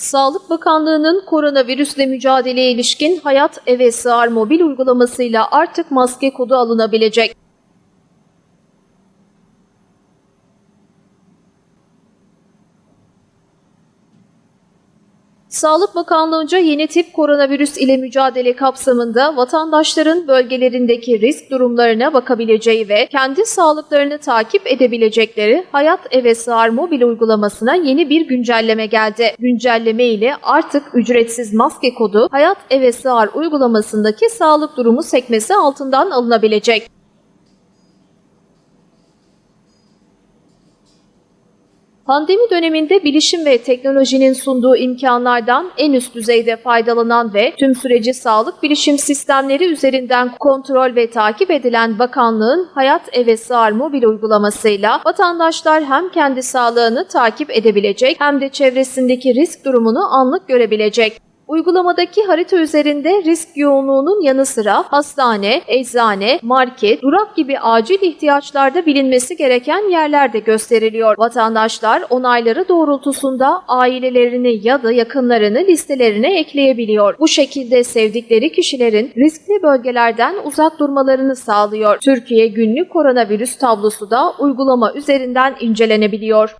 Sağlık Bakanlığı'nın koronavirüsle mücadeleye ilişkin Hayat Eve Sığar mobil uygulamasıyla artık maske kodu alınabilecek. Sağlık Bakanlığı'nca yeni tip koronavirüs ile mücadele kapsamında vatandaşların bölgelerindeki risk durumlarına bakabileceği ve kendi sağlıklarını takip edebilecekleri Hayat Eve Sığar mobil uygulamasına yeni bir güncelleme geldi. Güncelleme ile artık ücretsiz maske kodu Hayat Eve Sığar uygulamasındaki sağlık durumu sekmesi altından alınabilecek. Pandemi döneminde bilişim ve teknolojinin sunduğu imkanlardan en üst düzeyde faydalanan ve tüm süreci sağlık bilişim sistemleri üzerinden kontrol ve takip edilen bakanlığın Hayat Eve Sığar mobil uygulamasıyla vatandaşlar hem kendi sağlığını takip edebilecek hem de çevresindeki risk durumunu anlık görebilecek. Uygulamadaki harita üzerinde risk yoğunluğunun yanı sıra hastane, eczane, market, durak gibi acil ihtiyaçlarda bilinmesi gereken yerler de gösteriliyor. Vatandaşlar onayları doğrultusunda ailelerini ya da yakınlarını listelerine ekleyebiliyor. Bu şekilde sevdikleri kişilerin riskli bölgelerden uzak durmalarını sağlıyor. Türkiye günlük koronavirüs tablosu da uygulama üzerinden incelenebiliyor.